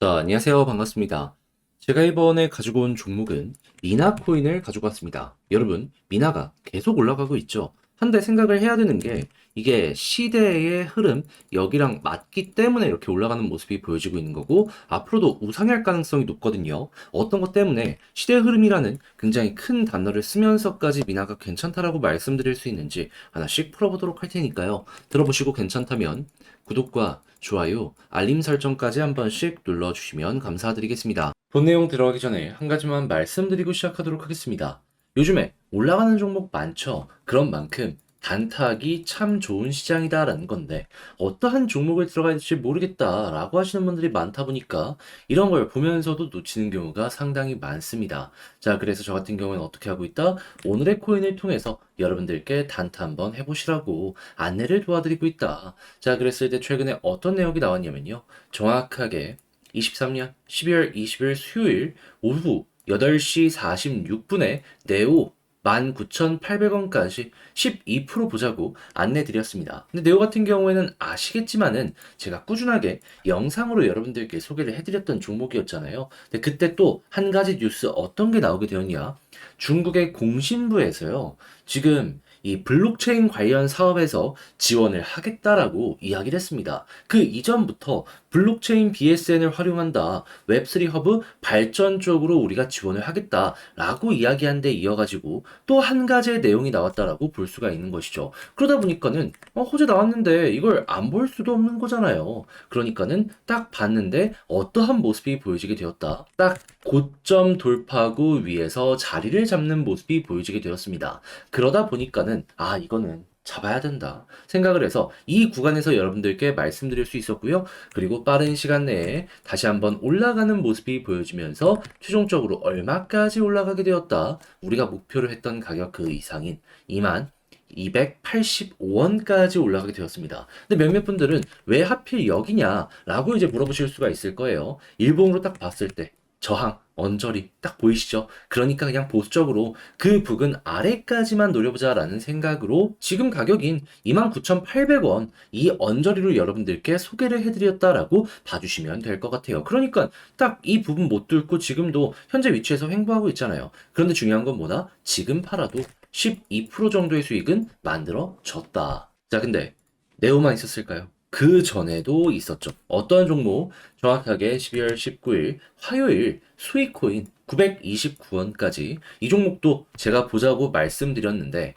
자, 안녕하세요. 반갑습니다. 제가 이번에 가지고 온 종목은 미나 코인을 가지고 왔습니다. 여러분, 미나가 계속 올라가고 있죠. 한데 생각을 해야 되는 게 이게 시대의 흐름, 여기랑 맞기 때문에 이렇게 올라가는 모습이 보여지고 있는 거고 앞으로도 우상향할 가능성이 높거든요. 어떤 것 때문에 시대의 흐름이라는 굉장히 큰 단어를 쓰면서까지 미나가 괜찮다라고 말씀드릴 수 있는지 하나씩 풀어보도록 할 테니까요. 들어보시고 괜찮다면 구독과 좋아요, 알림 설정까지 한 번씩 눌러주시면 감사드리겠습니다. 본 내용 들어가기 전에 한 가지만 말씀드리고 시작하도록 하겠습니다. 요즘에 올라가는 종목 많죠? 그런 만큼 단타하기 참 좋은 시장이다라는 건데 어떠한 종목을 들어가야 될지 모르겠다라고 하시는 분들이 많다 보니까 이런 걸 보면서도 놓치는 경우가 상당히 많습니다. 자, 그래서 저 같은 경우는 어떻게 하고 있다? 오늘의 코인을 통해서 여러분들께 단타 한번 해보시라고 안내를 도와드리고 있다. 자, 그랬을 때 최근에 어떤 내용이 나왔냐면요. 정확하게 23년 12월 20일 수요일 오후 8시 46분에 네오 19,800원까지 12% 보자고 안내 드렸습니다. 근데 네오 같은 경우에는 아시겠지만은 제가 꾸준하게 영상으로 여러분들께 소개를 해드렸던 종목이었잖아요. 근데 그때 또 한 가지 뉴스 어떤 게 나오게 되었냐? 중국의 공신부에서요. 지금 이 블록체인 관련 사업에서 지원을 하겠다라고 이야기를 했습니다. 그 이전부터 블록체인 BSN을 활용한다. 웹3 허브 발전 쪽으로 우리가 지원을 하겠다라고 이야기한 데 이어가지고 또 한 가지의 내용이 나왔다라고 볼 수가 있는 것이죠. 그러다 보니까는 어, 호재 나왔는데 이걸 안 볼 수도 없는 거잖아요. 그러니까는 딱 봤는데 어떠한 모습이 보여지게 되었다. 딱 고점 돌파구 위에서 자리를 잡는 모습이 보여지게 되었습니다. 그러다 보니까는 아 이거는 잡아야 된다 생각을 해서 이 구간에서 여러분들께 말씀드릴 수 있었고요. 그리고 빠른 시간 내에 다시 한번 올라가는 모습이 보여지면서 최종적으로 얼마까지 올라가게 되었다. 우리가 목표로 했던 가격 그 이상인 2만 285원까지 올라가게 되었습니다. 근데 몇몇 분들은 왜 하필 여기냐라고 이제 물어보실 수가 있을 거예요. 일봉으로 딱 봤을 때 저항, 언저리 딱 보이시죠? 그러니까 그냥 보수적으로 그 부근 아래까지만 노려보자라는 생각으로 지금 가격인 29,800원 이 언저리로 여러분들께 소개를 해드렸다라고 봐주시면 될 것 같아요. 그러니까 딱 이 부분 못 뚫고 지금도 현재 위치에서 횡보하고 있잖아요. 그런데 중요한 건 뭐다? 지금 팔아도 12% 정도의 수익은 만들어졌다. 자, 근데 네오만 있었을까요? 그 전에도 있었죠. 어떤 종목? 정확하게 12월 19일 화요일 수익코인 929원까지 이 종목도 제가 보자고 말씀드렸는데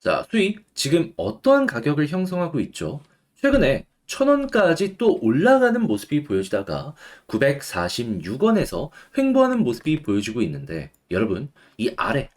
자, 수익 지금 어떠한 가격을 형성하고 있죠? 최근에 1000원까지 또 올라가는 모습이 보여지다가 946원에서 횡보하는 모습이 보여지고 있는데 여러분 이 아래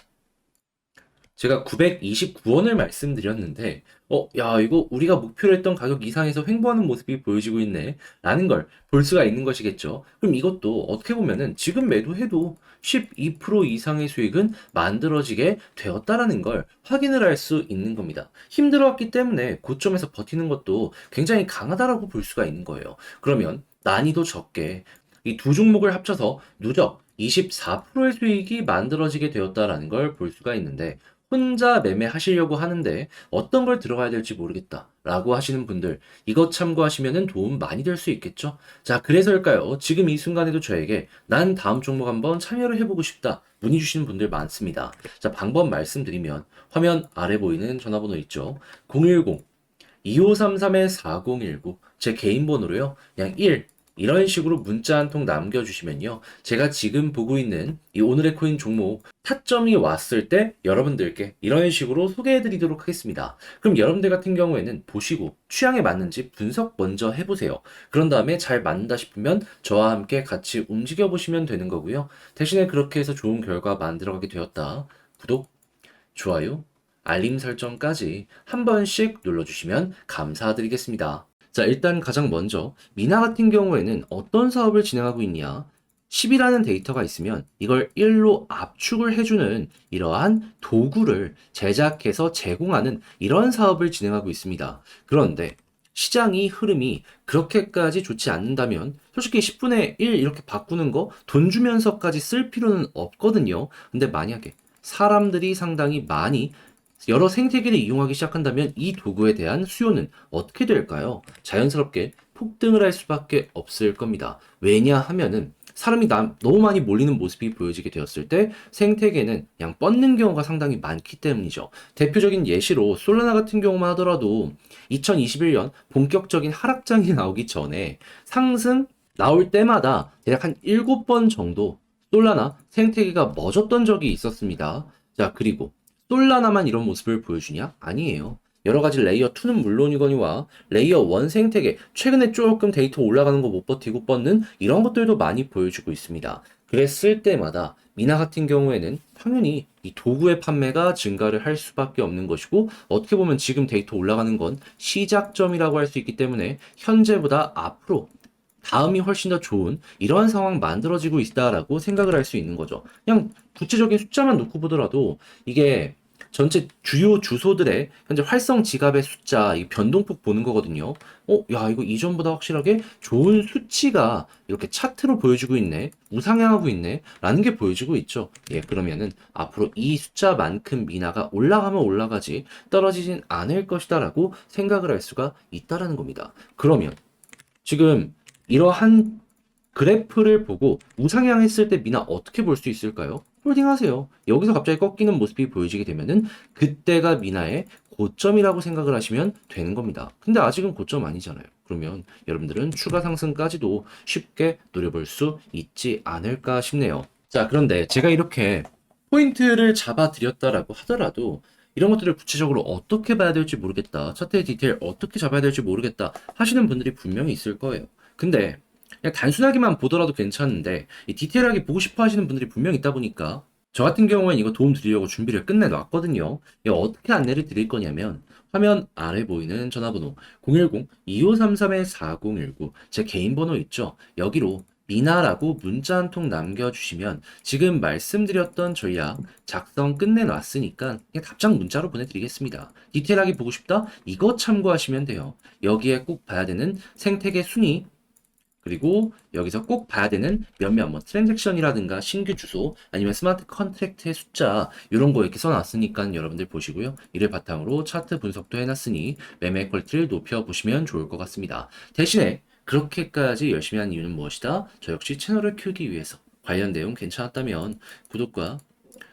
제가 929원을 말씀드렸는데, 어, 야, 이거 우리가 목표로 했던 가격 이상에서 횡보하는 모습이 보여지고 있네. 라는 걸 볼 수가 있는 것이겠죠. 그럼 이것도 어떻게 보면은 지금 매도해도 12% 이상의 수익은 만들어지게 되었다라는 걸 확인을 할 수 있는 겁니다. 힘들어왔기 때문에 고점에서 버티는 것도 굉장히 강하다라고 볼 수가 있는 거예요. 그러면 난이도 적게 이 두 종목을 합쳐서 누적 24%의 수익이 만들어지게 되었다라는 걸 볼 수가 있는데 혼자 매매하시려고 하는데 어떤 걸 들어가야 될지 모르겠다. 라고 하시는 분들, 이것 참고하시면 도움 많이 될 수 있겠죠? 자, 그래서일까요? 지금 이 순간에도 저에게 난 다음 종목 한번 참여를 해보고 싶다. 문의 주시는 분들 많습니다. 자, 방법 말씀드리면 화면 아래 보이는 전화번호 있죠? 010 2533-4019. 제 개인 번호로요. 그냥 1, 이런 식으로 문자 한 통 남겨주시면요. 제가 지금 보고 있는 이 오늘의 코인 종목 타점이 왔을 때 여러분들께 이런 식으로 소개해드리도록 하겠습니다. 그럼 여러분들 같은 경우에는 보시고 취향에 맞는지 분석 먼저 해보세요. 그런 다음에 잘 맞는다 싶으면 저와 함께 같이 움직여 보시면 되는 거고요. 대신에 그렇게 해서 좋은 결과 만들어가게 되었다. 구독, 좋아요, 알림 설정까지 한 번씩 눌러주시면 감사드리겠습니다. 자, 일단 가장 먼저 미나 같은 경우에는 어떤 사업을 진행하고 있냐? 10이라는 데이터가 있으면 이걸 1로 압축을 해주는 이러한 도구를 제작해서 제공하는 이런 사업을 진행하고 있습니다. 그런데 시장이 흐름이 그렇게까지 좋지 않는다면 솔직히 10분의 1 이렇게 바꾸는 거 돈 주면서까지 쓸 필요는 없거든요. 근데 만약에 사람들이 상당히 많이 여러 생태계를 이용하기 시작한다면 이 도구에 대한 수요는 어떻게 될까요? 자연스럽게 폭등을 할 수밖에 없을 겁니다. 왜냐하면은 사람이 남- 너무 많이 몰리는 모습이 보여지게 되었을 때 생태계는 그냥 뻗는 경우가 상당히 많기 때문이죠. 대표적인 예시로 솔라나 같은 경우만 하더라도 2021년 본격적인 하락장이 나오기 전에 상승 나올 때마다 대략 한 7번 정도 솔라나 생태계가 멎었던 적이 있었습니다. 자, 그리고 솔라나만 이런 모습을 보여주냐? 아니에요. 여러 가지 레이어 2는 물론이거니와 레이어 1 생태계 최근에 조금 데이터 올라가는 거 못 버티고 뻗는 이런 것들도 많이 보여주고 있습니다. 그랬을 때마다 미나 같은 경우에는 당연히 이 도구의 판매가 증가를 할 수밖에 없는 것이고 어떻게 보면 지금 데이터 올라가는 건 시작점이라고 할 수 있기 때문에 현재보다 앞으로 다음이 훨씬 더 좋은 이러한 상황 만들어지고 있다라고 생각을 할 수 있는 거죠. 그냥 구체적인 숫자만 놓고 보더라도 이게 전체 주요 주소들의 현재 활성 지갑의 숫자, 이 변동폭 보는 거거든요. 어, 야, 이거 이전보다 확실하게 좋은 수치가 이렇게 차트로 보여주고 있네. 우상향하고 있네. 라는 게 보여지고 있죠. 예, 그러면은 앞으로 이 숫자만큼 미나가 올라가면 올라가지 떨어지진 않을 것이다 라고 생각을 할 수가 있다라는 겁니다. 그러면 지금 이러한 그래프를 보고 우상향했을 때 미나 어떻게 볼 수 있을까요? 홀딩 하세요. 여기서 갑자기 꺾이는 모습이 보여지게 되면은 그때가 미나의 고점이라고 생각을 하시면 되는 겁니다. 근데 아직은 고점 아니잖아요. 그러면 여러분들은 추가 상승까지도 쉽게 노려볼 수 있지 않을까 싶네요. 자, 그런데 제가 이렇게 포인트를 잡아드렸다라고 하더라도 이런 것들을 구체적으로 어떻게 봐야 될지 모르겠다. 차트의 디테일 어떻게 잡아야 될지 모르겠다 하시는 분들이 분명히 있을 거예요. 근데 그냥 단순하게만 보더라도 괜찮은데 이 디테일하게 보고 싶어 하시는 분들이 분명히 있다 보니까 저 같은 경우엔 이거 도움 드리려고 준비를 끝내놨거든요. 어떻게 안내를 드릴 거냐면 화면 아래 보이는 전화번호 010-2533-4019 제 개인 번호 있죠? 여기로 미나라고 문자 한 통 남겨주시면 지금 말씀드렸던 전략 작성 끝내놨으니까 그냥 답장 문자로 보내드리겠습니다. 디테일하게 보고 싶다? 이거 참고하시면 돼요. 여기에 꼭 봐야 되는 생태계 순위 그리고 여기서 꼭 봐야 되는 몇몇 뭐 트랜잭션이라든가 신규 주소 아니면 스마트 컨트랙트의 숫자 이런 거 이렇게 써놨으니까 여러분들 보시고요. 이를 바탕으로 차트 분석도 해놨으니 매매 퀄리티를 높여보시면 좋을 것 같습니다. 대신에 그렇게까지 열심히 한 이유는 무엇이다? 저 역시 채널을 키우기 위해서 관련 내용 괜찮았다면 구독과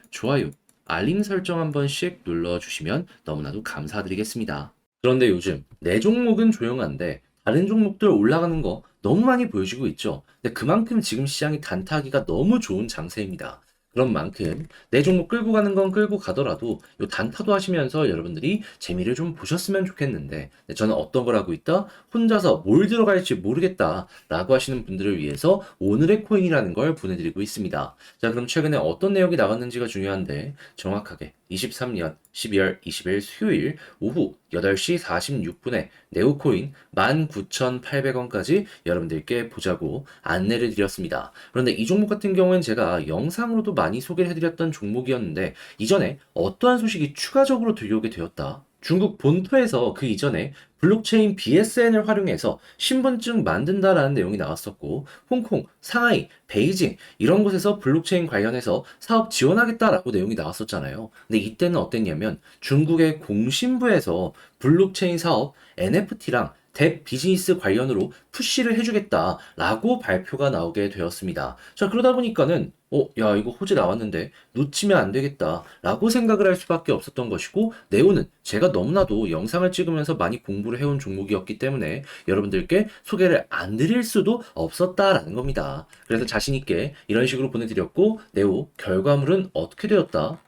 좋아요, 알림 설정 한 번씩 눌러주시면 너무나도 감사드리겠습니다. 그런데 요즘 내 종목은 조용한데 다른 종목들 올라가는 거 너무 많이 보여지고 있죠. 근데 그만큼 지금 시장이 단타하기가 너무 좋은 장세입니다. 그런 만큼 내 종목 끌고 가는 건 끌고 가더라도 요 단타도 하시면서 여러분들이 재미를 좀 보셨으면 좋겠는데 근데 저는 어떤 걸 하고 있다? 혼자서 뭘 들어갈지 모르겠다 라고 하시는 분들을 위해서 오늘의 코인이라는 걸 보내드리고 있습니다. 자 그럼 최근에 어떤 내용이 나갔는지가 중요한데 정확하게 23년 12월 20일 수요일 오후 8시 46분에 네오코인 19,800원까지 여러분들께 보자고 안내를 드렸습니다. 그런데 이 종목 같은 경우엔 제가 영상으로도 많이 소개를 해드렸던 종목이었는데 이전에 어떠한 소식이 추가적으로 들려오게 되었다. 중국 본토에서 그 이전에 블록체인 BSN을 활용해서 신분증 만든다라는 내용이 나왔었고, 홍콩, 상하이, 베이징 이런 곳에서 블록체인 관련해서 사업 지원하겠다라고 내용이 나왔었잖아요. 근데 이때는 어땠냐면 중국의 공신부에서 블록체인 사업 NFT랑 대 비즈니스 관련으로 푸시를 해주겠다라고 발표가 나오게 되었습니다. 자, 그러다 보니까는, 어, 야, 이거 호재 나왔는데 놓치면 안 되겠다라고 생각을 할 수밖에 없었던 것이고, 네오는 제가 너무나도 영상을 찍으면서 많이 공부를 해온 종목이었기 때문에 여러분들께 소개를 안 드릴 수도 없었다라는 겁니다. 그래서 자신 있게 이런 식으로 보내드렸고, 네오 결과물은 어떻게 되었다?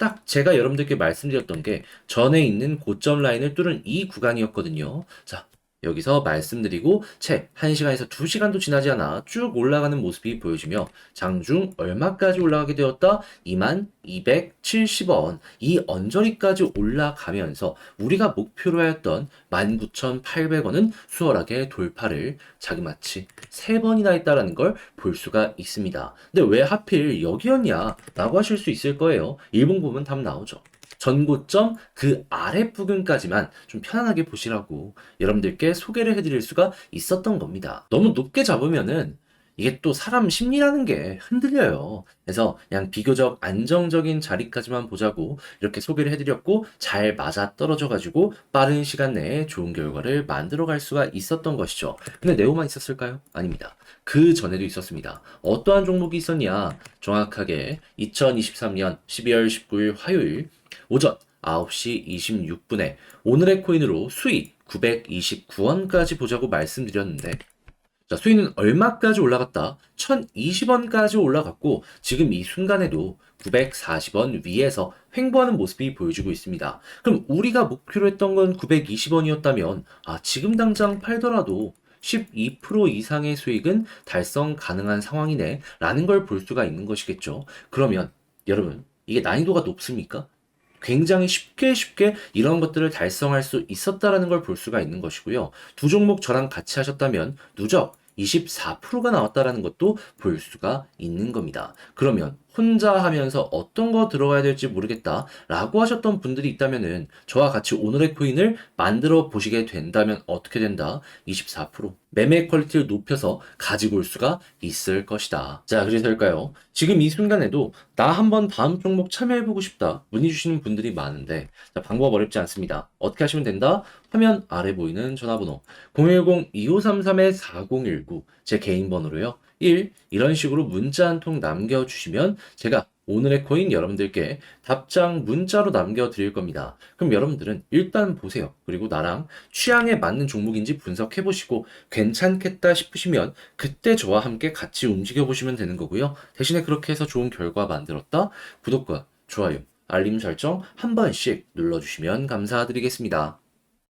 딱 제가 여러분들께 말씀드렸던 게 전에 있는 고점 라인을 뚫은 이 구간이었거든요. 자, 여기서 말씀드리고 채 1시간에서 2시간도 지나지 않아 쭉 올라가는 모습이 보여지며 장중 얼마까지 올라가게 되었다? 2270원. 이 언저리까지 올라가면서 우리가 목표로 하였던 19,800원은 수월하게 돌파를 자그마치 3번이나 했다라는 걸 볼 수가 있습니다. 근데 왜 하필 여기였냐? 라고 하실 수 있을 거예요. 일본 보면 답 나오죠. 전고점 그 아래 부근까지만 좀 편안하게 보시라고 여러분들께 소개를 해드릴 수가 있었던 겁니다. 너무 높게 잡으면은 이게 또 사람 심리라는 게 흔들려요. 그래서 그냥 비교적 안정적인 자리까지만 보자고 이렇게 소개를 해드렸고 잘 맞아 떨어져가지고 빠른 시간 내에 좋은 결과를 만들어 갈 수가 있었던 것이죠. 근데 네오만 있었을까요? 아닙니다. 그 전에도 있었습니다. 어떠한 종목이 있었냐? 정확하게 2023년 12월 19일 화요일 오전 9시 26분에 오늘의 코인으로 수익 929원까지 보자고 말씀드렸는데 자, 수익은 얼마까지 올라갔다? 1020원까지 올라갔고 지금 이 순간에도 940원 위에서 횡보하는 모습이 보여지고 있습니다. 그럼 우리가 목표로 했던 건 920원이었다면 아, 지금 당장 팔더라도 12% 이상의 수익은 달성 가능한 상황이네 라는 걸 볼 수가 있는 것이겠죠. 그러면 여러분 이게 난이도가 높습니까? 굉장히 쉽게 쉽게 이런 것들을 달성할 수 있었다라는 걸 볼 수가 있는 것이고요. 두 종목 저랑 같이 하셨다면 누적 24%가 나왔다라는 것도 볼 수가 있는 겁니다. 그러면 혼자 하면서 어떤 거 들어가야 될지 모르겠다 라고 하셨던 분들이 있다면은 저와 같이 오늘의 코인을 만들어 보시게 된다면 어떻게 된다? 24% 매매 퀄리티를 높여서 가지고 올 수가 있을 것이다. 자, 그래서일까요? 지금 이 순간에도 나 한번 다음 종목 참여해보고 싶다 문의 주시는 분들이 많은데 자, 방법 어렵지 않습니다. 어떻게 하시면 된다? 화면 아래 보이는 전화번호 010-2533-4019 제 개인 번호로요. 1. 이런 식으로 문자 한 통 남겨주시면 제가 오늘의 코인 여러분들께 답장 문자로 남겨드릴 겁니다. 그럼 여러분들은 일단 보세요. 그리고 나랑 취향에 맞는 종목인지 분석해 보시고 괜찮겠다 싶으시면 그때 저와 함께 같이 움직여 보시면 되는 거고요. 대신에 그렇게 해서 좋은 결과 만들었다. 구독과 좋아요, 알림 설정 한 번씩 눌러주시면 감사드리겠습니다.